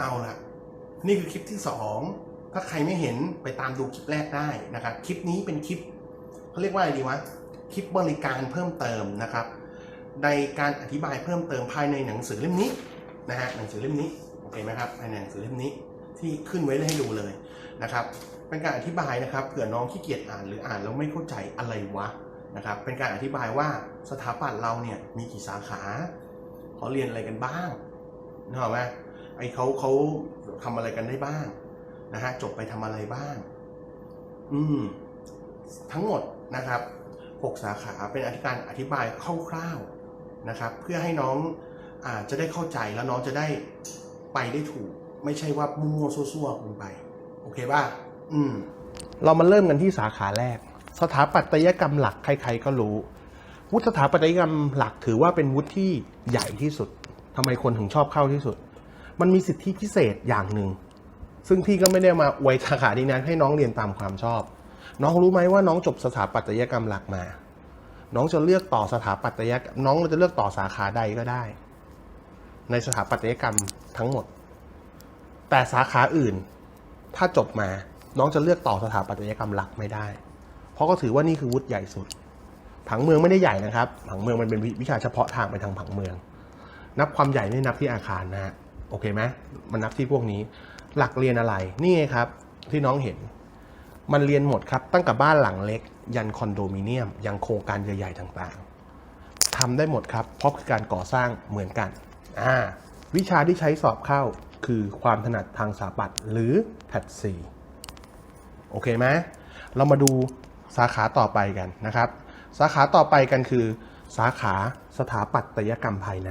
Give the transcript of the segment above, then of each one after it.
เอาละนี่คือคลิปที่สองถ้าใครไม่เห็นไปตามดูคลิปแรกได้นะครับ คลิปนี้เป็นคลิปเขาเรียกว่าอะไรดีวะ คลิปบริการเพิ่มเติมนะครับ ในการอธิบายเพิ่มเติมภายในหนังสือเล่มนี้นะฮะ หนังสือเล่มนี้ โอเคไหมครับภายในหนังสือเล่มนี้ ที่ขึ้นไว้ให้ดูเลยนะครับเป็นการอธิบายนะครับเผื่อน้องขี้เกียจอ่านหรืออ่านแล้วไม่เข้าใจอะไรวะนะครับเป็นการอธิบายว่าสถาปัตย์เราเนี่ยมีกี่สาขาเขาเรียนอะไรกันบ้างนึกออกไหมไอเขาเขาทำอะไรกันได้บ้างนะฮะจบไปทำอะไรบ้าง อืมทั้งหมดนะครับ6สาขาเป็นอธิการอธิบายคร่าวๆนะครับ เพื่อให้น้องอาจจะได้เข้าใจแล้วน้องจะได้ไปได้ถูก ไม่ใช่ว่ามั่วๆซั่วๆลงไป โอเคป่ะอืม เรามาเริ่มกันที่สาขาแรก สถาปัตยกรรมหลักใคร ๆ ก็รู้ วุฒิสถาปัตยกรรมหลักถือว่าเป็นวุฒิที่ใหญ่ที่สุดทำไมคนถึงชอบเข้าที่สุด มันมีสิทธิพิเศษอย่างหนึ่ง ซึ่งพี่ก็ไม่ได้มาอวยสาขานี้นะให้น้องเรียนตามความชอบ น้องรู้ไหมว่าน้องจบสถาปัตยกรรมหลักมา น้องจะเลือกต่อสถาปัตยกรรมน้องจะเลือกต่อสาขาใดก็ได้ ในสถาปัตยกรรมทั้งหมด แต่สาขาอื่น ถ้าจบมาน้องจะเลือกต่อสถาปัตยกรรมหลักไม่ได้ เพราะก็ถือว่านี่คือวุฒิใหญ่สุด ผังเมืองไม่ได้ใหญ่นะครับ ผังเมืองมันเป็นวิชาเฉพาะทางไปทางผังเมือง นับความใหญ่ไม่นับที่อาคารนะฮะโอเคไหมมันนับที่พวกนี้ หลักเรียนอะไรนี่ไงครับ ที่น้องเห็น มันเรียนหมดครับ ตั้งแต่บ้านหลังเล็ก ยันคอนโดมิเนียม ยังโครงการใหญ่ๆต่างๆทำได้หมดครับเพราะคือการก่อสร้างเหมือนกันอ่าวิชาที่ใช้สอบเข้า คือความถนัดทางสถาปัตย์หรือแพทซีโอเคไหมเรามาดูสาขาต่อไปกันนะครับ สาขาต่อไปกันคือ สาขาสถาปัตยกรรมภายใน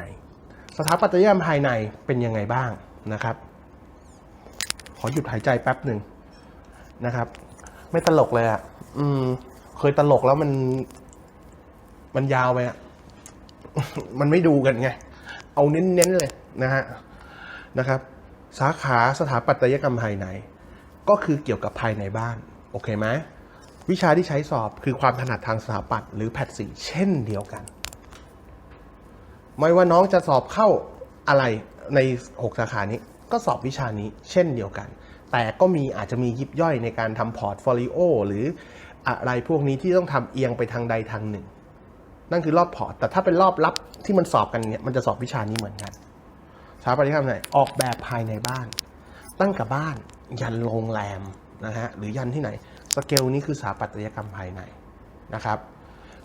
สถาปัตยกรรมภายในเป็นยังไงบ้างนะครับ ขอหยุดหายใจแป๊บหนึ่งนะครับ ไม่ตลกเลยอะ่ะอืมเคยตลกแล้วมัน มันยาวไปอะ่ะมันไม่ดูกันไง เอาเน้นๆเลยนะฮะนะครับ สาขาสถาปัตยกรรมภายใน ก็คือเกี่ยวกับภายในบ้าน โอเคไหมวิชาที่ใช้สอบคือความถนัดทางสถาปัตย์หรือแพทสีเช่นเดียวกัน ไม่ว่าน้องจะสอบเข้าอะไรใน 6 สาขานี้ ก็สอบวิชานี้เช่นเดียวกัน แต่ก็มีอาจจะมียิบย่อยในการทำพอร์ตโฟลิโอหรืออะไรพวกนี้ที่ต้องทำเอียงไปทางใดทางหนึ่ง นั่นคือรอบพอร์ต แต่ถ้าเป็นรอบลับที่มันสอบกันเนี่ยมันจะสอบวิชานี้เหมือนกัน สถาปัตยกรรมไหนออกแบบภายในบ้าน ตั้งกับบ้านยันโรงแรมนะฮะหรือยันที่ไหน สเกลนี้คือสถาปัตยกรรมภายในนะครับ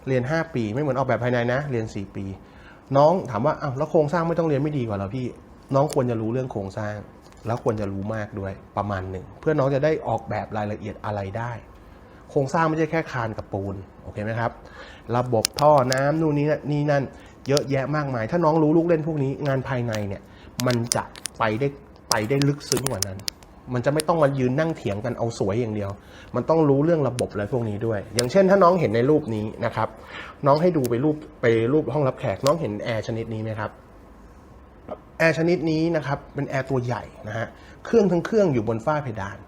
เรียน 5 ปีไม่เหมือนออกแบบภายในนะ เรียน 4 ปี น้องถามว่าอ้าวแล้วโครงสร้างไม่ต้องเรียนไม่ดีกว่าเรอพี่ น้องควรจะรู้เรื่องโครงสร้าง แล้วควรจะรู้มากด้วยประมาณหนึ่งเพื่อน้องจะได้ออกแบบรายละเอียดอะไรได้ โครงสร้างไม่ใช่แค่คานกับปูนโอเคไหมครับ ระบบท่อน้ำนู่นนี่นี่นั่น เยอะแยะมากมาย ถ้าน้องรู้ลูกเล่นพวกนี้งานภายในเนี่ย มันจะไปได้ไปได้ลึกซึ้งกว่านั้น มันจะไม่ต้องมายืนนั่งเถียงกันเอาสวยอย่างเดียว มันต้องรู้เรื่องระบบอะไรพวกนี้ด้วย อย่างเช่นถ้าน้องเห็นในรูปนี้นะครับ น้องให้ดูไปรูปไปรูปห้องรับแขก น้องเห็นแอร์ชนิดนี้ไหมครับ แอร์ชนิดนี้นะครับเป็นแอร์ตัวใหญ่นะฮะ เครื่องทั้งเครื่องอยู่บนฝ้าเพดาน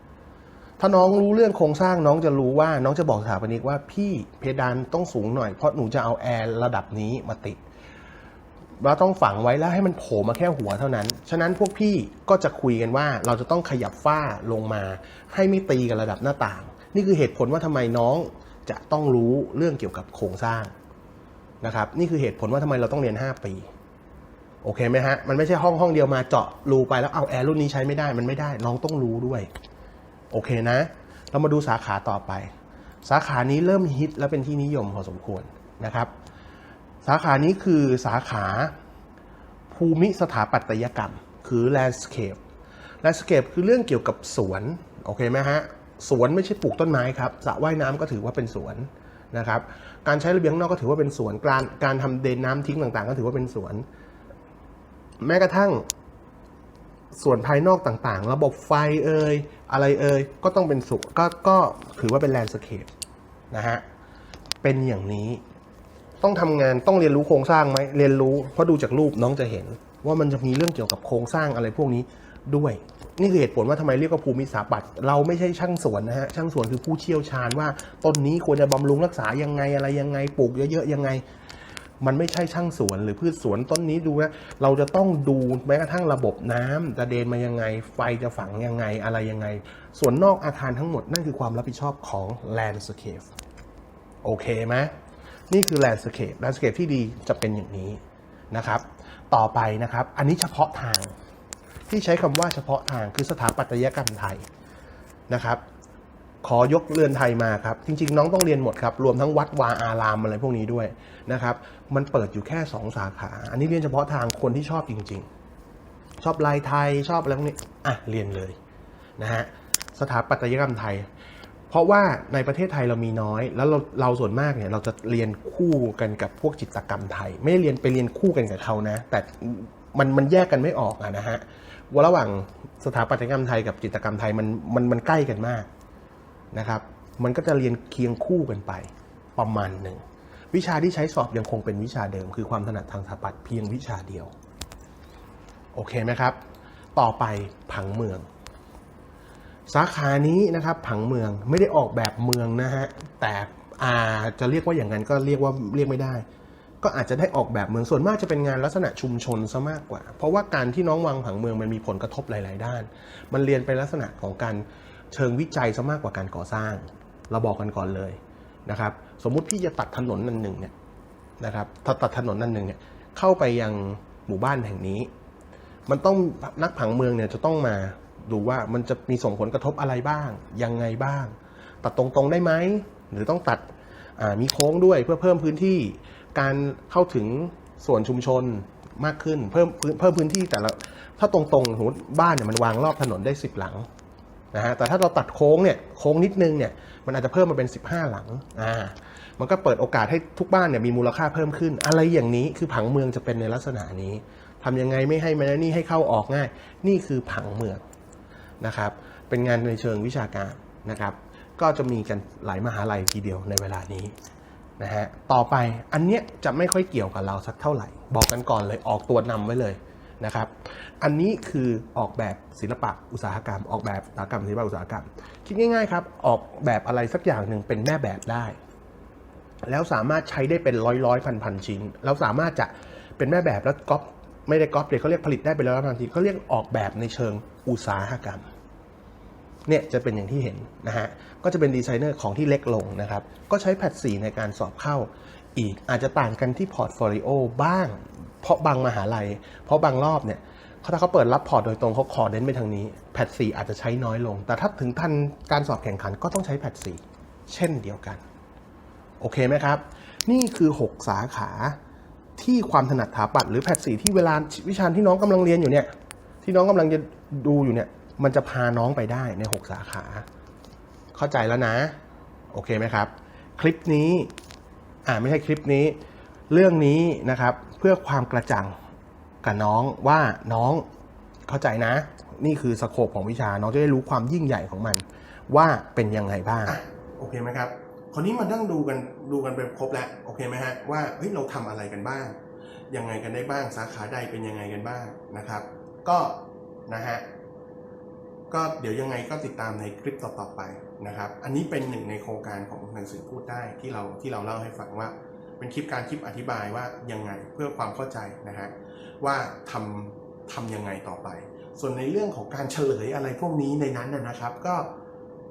ถ้าน้องรู้เรื่องโครงสร้างน้องจะรู้ว่าน้องจะบอกสถาปนิกว่าพี่เพดานต้องสูงหน่อยเพราะหนูจะเอาแอร์ระดับนี้มาติด เราต้องฝังไว้แล้วให้มันโผล่มาแค่หัวเท่านั้น ฉะนั้นพวกพี่ก็จะคุยกันว่าเราจะต้องขยับฝ้าลงมา ให้ไม่ตีกับระดับหน้าต่าง นี่คือเหตุผลว่าทำไมน้องจะต้องรู้เรื่องเกี่ยวกับโครงสร้างนะครับ นี่คือเหตุผลว่าทำไมเราต้องเรียน 5 ปีโอเคไหมฮะ มันไม่ใช่ห้องห้องเดียวมาเจาะรูไปแล้วเอาแอร์รุ่นนี้ใช้ไม่ได้ มันไม่ได้ น้องต้องรู้ด้วย โอเคนะ เรามาดูสาขาต่อไป สาขานี้เริ่มฮิตและเป็นที่นิยมพอสมควรนะครับ สาขานี้คือสาขาภูมิสถาปัตยกรรม คือ landscape landscape คือเรื่องเกี่ยวกับสวน โอเคไหมฮะ สวนไม่ใช่ปลูกต้นไม้ครับสระว่ายน้ำก็ถือว่าเป็นสวนนะครับ การใช้ระเบียงนอกก็ถือว่าเป็นสวน การการทำเดนน้ำทิ้งต่างๆ ก็ถือว่าเป็นสวน แม้กระทั่งส่วนภายนอกต่างๆ ระบบไฟเอ่ยอะไรเอ่ยก็ต้องเป็นสุก็ก็ถือว่าเป็นแลนด์สเคปนะฮะ เป็นอย่างนี้ ต้องทำงานต้องเรียนรู้โครงสร้างไหมเรียนรู้ เพราะดูจากรูปน้องจะเห็น ว่ามันจะมีเรื่องเกี่ยวกับโครงสร้างอะไรพวกนี้ด้วย นี่คือเหตุผลว่าทำไมเรียกว่าภูมิสถาปัตย์เราไม่ใช่ช่างสวนนะฮะช่างสวนคือผู้เชี่ยวชาญว่าต้นนี้ควรจะบำรุงรักษายังไงอะไรยังไงปลูกเยอะๆยังไง มันไม่ใช่ช่างสวนหรือพืชสวนต้นนี้ดูนะเราจะต้องดูแม้กระทั่งระบบน้ำจะเดินมายังไง ไฟจะฝังยังไงอะไรยังไง ส่วนนอกอาคารทั้งหมดนั่นคือความรับผิดชอบของ landscape โอเคไหม นี่คือ landscape landscape ที่ดีจะเป็นอย่างนี้นะครับ ต่อไปนะครับ อันนี้เฉพาะทางที่ใช้คำว่าเฉพาะทางคือสถาปัตยกรรมไทยนะครับ ขอยกเรือนไทยมาครับ จริง ๆ น้องต้องเรียนหมดครับ รวมทั้งวัดวาอารามอะไรพวกนี้ด้วยนะครับ มันเปิดอยู่แค่ 2 สาขา อันนี้เรียนเฉพาะทางคนที่ชอบจริง ๆ ชอบลายไทยชอบอะไรพวกนี้อะเรียนเลยนะฮะสถาปัตยกรรมไทย เพราะว่าในประเทศไทยเรามีน้อย แล้วเราเราส่วนมากเนี่ยเราจะเรียนคู่กันกับพวกจิตกรรมไทย ไม่ได้เรียนไปเรียนคู่กันกับเขานะ แต่มันมันแยกกันไม่ออกอะนะฮะว่าระหว่างสถาปัตยกรรมไทยกับจิตกรรมไทยมันมันมันใกล้กันมากนะครับ มันก็จะเรียนเคียงคู่กันไปประมาณหนึ่งวิชาที่ใช้สอบยังคงเป็นวิชาเดิม คือความถนัดทางสถาปัตย์เพียงวิชาเดียว โอเคไหมครับ ต่อไปผังเมือง สาขานี้นะครับผังเมืองไม่ได้ออกแบบเมืองนะฮะแต่อาจะเรียกว่าอย่างนั้นก็เรียกว่าเรียกไม่ได้ ก็อาจจะได้ออกแบบเมืองส่วนมากจะเป็นงานลักษณะชุมชนซะมากกว่า เพราะว่าการที่น้องวางผังเมืองมันมีผลกระทบหลาย ๆ ด้าน มันเรียนเป็นลักษณะของการเชิงวิจัยซะมากกว่าการก่อสร้าง เราบอกกันก่อนเลยนะครับสมมุติพี่จะตัดถนนนันหนึ่งเนี่ยนะครับถ้าตัดถนนนันหนึ่งเนี่ยเข้าไปยังหมู่บ้านแห่งนี้ มันต้องนักผังเมืองเนี่ยจะต้องมา ดูว่ามันจะมีส่งผลกระทบอะไรบ้าง ยังไงบ้าง ตัดตรงๆได้ไหม หรือต้องตัดมีโค้งด้วยเพื่อเพิ่มพื้นที่การเข้าถึงส่วนชุมชนมากขึ้น เพิ่มพื้นเพิ่มพื้นที่แต่ละถ้าตรงๆสมมติบ้านเนี่ยมันวางรอบถนนได้ 10 หลังนะฮะแต่ถ้าเราตัดโค้งเนี่ยโค้งนิดนึงเนี่ยมันอาจจะเพิ่มมาเป็น 15 หลังอ่ามันก็เปิดโอกาสให้ทุกบ้านเนี่ยมีมูลค่าเพิ่มขึ้น อะไรอย่างนี้คือผังเมืองจะเป็นในลักษณะนี้ทำยังไงไม่ให้มันนี่ให้เข้าออกง่าย นี่คือผังเมือง นะครับ เป็นงานในเชิงวิชาการนะครับ ก็จะมีกันหลายมหาลัยทีเดียวในเวลานี้นะฮะ ต่อไปอันเนี้ยจะไม่ค่อยเกี่ยวกับเราสักเท่าไหร่ บอกกันก่อนเลยออกตัวนำไว้เลยนะครับ อันนี้คือออกแบบศิลปะอุตสาหกรรม ออกแบบอุตสาหกรรมศิลปะอุตสาหกรรม คิดง่ายๆครับ ออกแบบอะไรสักอย่างหนึ่งเป็นแม่แบบได้ แล้วสามารถใช้ได้เป็นร้อยร้อยพันพันชิ้นเราสามารถจะเป็นแม่แบบแล้วก๊อป ไม่ได้ก๊อปเลยเขาเรียกผลิตได้เป็นร้อยร้อยพันชิ้นเขาเรียกออกแบบในเชิงอุตสาหกรรมเนี่ยจะเป็นอย่างที่เห็นนะฮะ ก็จะเป็นดีไซเนอร์ของที่เล็กลงนะครับ ก็ใช้แพทสีในการสอบเข้าอีก อาจจะต่างกันที่พอร์ตโฟลิโอบ้าง เพราะบางมหาลัย เพราะบางรอบเนี่ยเขาถ้าเขาเปิดรับพอร์ตโดยตรงเขาขอเน้นไปทางนี้ แพทสีอาจจะใช้น้อยลง แต่ถ้าถึงทันการสอบแข่งขันก็ต้องใช้แพทสีเช่นเดียวกัน โอเคไหมครับ นี่คือ 6 สาขา ที่ความถนัดถาปัดหรือแพทสีที่เวลาวิชาที่น้องกำลังเรียนอยู่เนี่ย ที่น้องกำลังจะดูอยู่เนี่ย มันจะพาน้องไปได้ใน 6 สาขา เข้าใจแล้วนะ โอเคไหมครับ คลิปนี้อ่าไม่ใช่คลิปนี้ เรื่องนี้นะครับเพื่อความกระจ่างกับน้องว่าน้องเข้าใจนะ นี่คือสโคปของวิชาน้องจะได้รู้ความยิ่งใหญ่ของมัน ว่าเป็นยังไงบ้าง โอเคไหมครับ คราวนี้มานั่งดูกันดูกันไปครบแล้วโอเคไหมฮะว่าเฮ้ยเราทำอะไรกันบ้างยังไงกันได้บ้างสาขาใดเป็นยังไงกันบ้างนะครับ ก็นะฮะก็เดี๋ยวยังไงก็ติดตามในคลิปต่อๆไปนะครับ อันนี้เป็นหนึ่งในโครงการของหนังสือพูดได้ที่เราที่เราเล่าให้ฟังว่า เป็นคลิปการคลิปอธิบายว่ายังไงเพื่อความเข้าใจนะฮะว่าทำทำยังไงต่อไป ส่วนในเรื่องของการเฉลยอะไรพวกนี้ในนั้นนะครับ ก็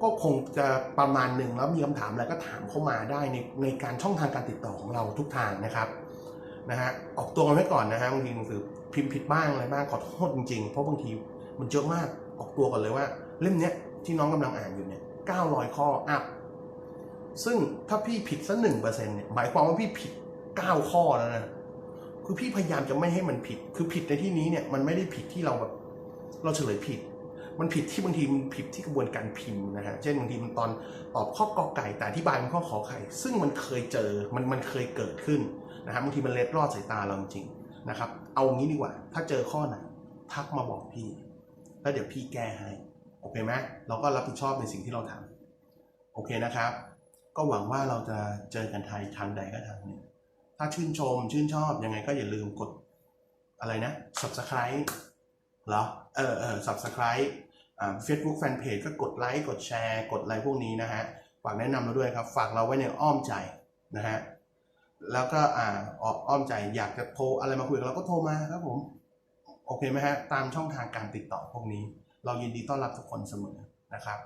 ก็คงจะประมาณหนึ่งแล้วมีคำถามอะไรก็ถามเข้ามาได้ในในการช่องทางการติดต่อของเราทุกทางนะครับนะฮะออกตัวกันไว้ก่อนนะฮะบางทีหนังสือพิมพ์ผิดบ้างอะไรบ้างขอโทษจริงๆ เพราะบางทีมันเยอะมากออกตัวก่อนเลยว่า เล่มเนี้ยที่น้องกำลังอ่านอยู่เนี่ย900ข้ออัพซึ่งถ้าพี่ผิดสักหนึ่งเปอร์เซ็นต์เนี่ยหมายความว่าพี่ผิด9ข้อแล้วนะคือพี่พยายามจะไม่ให้มันผิด คือผิดในที่นี้เนี่ยมันไม่ได้ผิดที่เราแบบเราเฉลยผิด มันผิดที่บางทีมันผิดที่กระบวนการพิมพ์นะฮะเช่นบางทีมันตอนตอบข้อกอไก่แต่อธิบายเป็นข้อขอไข่ ซึ่งมันเคยเจอมันมันเคยเกิดขึ้นนะฮะบางทีมันเล็ดรอดสายตาเราจริงๆนะครับ เอางี้ดีกว่า ถ้าเจอข้อไหนทักมาบอกพี่ แล้วเดี๋ยวพี่แก้ให้ โอเคไหมเราก็รับผิดชอบในสิ่งที่เราทำโอเคนะครับ ก็หวังว่าเราจะเจอกันไทยทางใดก็ทางหนึ่งถ้าชื่นชมชื่นชอบยังไงก็อย่าลืมกดอะไรนะ subscribe เหรอ เออเออ subscribe เฟซบุ๊กแฟนเพจก็กดไลค์กดแชร์ กดไลค์พวกนี้นะฮะฝากแนะนำเราด้วยครับ ฝากเราไว้ในอ้อมใจนะฮะแล้วก็อ่าออกอ้อมใจอยากจะโทรอะไรมาคุยกับเราก็โทรมาครับผม โอเคไหมฮะตามช่องทางการติดต่อพวกนี้ เรายินดีต้อนรับทุกคนเสมอนะครับ